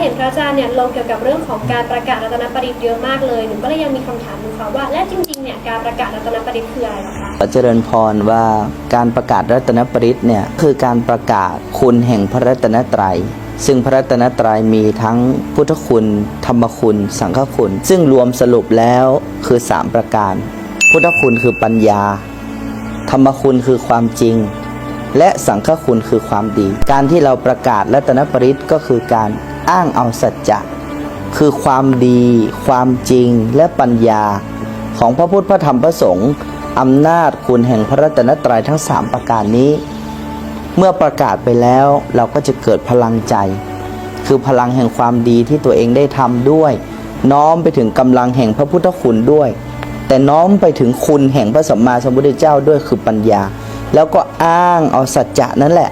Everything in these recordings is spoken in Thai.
เห็นพระอาจารย์เนี่ยลงเกี่ยวกับเรื่องของการประกาศรัตนปริตเยอะมากเลยหนูก็เลยยังมีคำถามอยู่ค่ะว่า และจริงๆเนี่ยการประกาศรัตนปริตคืออะไรเหรอคะขอเจริญพรว่าการประกาศรัตนปริตเนี่ยคือการประกาศคุณแห่งพระรัตนตรัยซึ่งพระรัตนตรัยมีทั้งพุทธคุณ ธรรมคุณ สังฆคุณ ซึ่งรวมสรุปแล้วคือ 3 ประการ พุทธคุณคือปัญญา ธรรมคุณคือความจริง และสังฆคุณคือความดี การที่เราประกาศรัตนปริตก็คือการ อ้างเอาสัจจะคือความดี ความจริงและปัญญา ของพระพุทธพระธรรมพระสงฆ์อำนาจคุณแห่งพระรัตนตรัยทั้ง 3 ประการนี้ เมื่อประกาศไปแล้วเราก็จะเกิดพลังใจ คือพลังแห่งความดีที่ตัวเองได้ทำด้วย น้อมไปถึงกำลังแห่งพระพุทธคุณด้วย แต่น้อมไปถึงคุณแห่งพระสัมมาสัมพุทธเจ้าด้วยคือปัญญา แล้วก็อ้างเอาสัจจะนั่นแหละ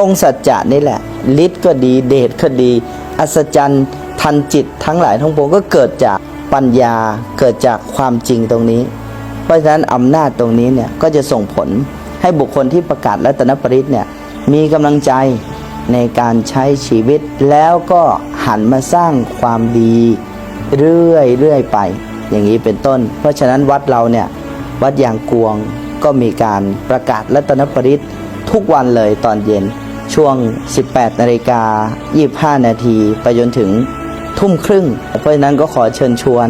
รงสัจจะนี่แหละฤทธิ์ก็ดีเดชก็ดี อัศจรรย์ทันจิตทั้งหลายทั้งปวงก็เกิดจากปัญญาเกิดจากความจริงตรงนี้ เพราะฉะนั้นอำนาจตรงนี้เนี่ยก็จะส่งผลให้บุคคลที่ประกาศรัตนปริตเนี่ยมีกำลังใจในการใช้ชีวิต แล้วก็หันมาสร้างความดี เรื่อยเรื่อยไป อย่างนี้เป็นต้น เพราะฉะนั้นวัดเราเนี่ยวัดยางกวงก็มีการประกาศรัตนปริตทุกวันเลยตอนเย็น ช่วง 18นาฬิกา25 นาทีไปจนถึงทุ่มครึ่ง เพราะฉะนั้นก็ขอเชิญชวน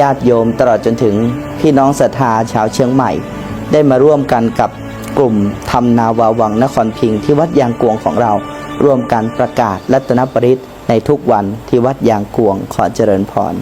ญาติโยมตลอดจนถึงพี่น้องศรัทธาชาวเชียงใหม่ ได้มาร่วมกันกับกลุ่มทำนาวาวังนครพิงค์ที่วัดยางกวงของเรา ร่วมกันประกาศรัตนปริตในทุกวันที่วัดยางกวงขอเจริญพร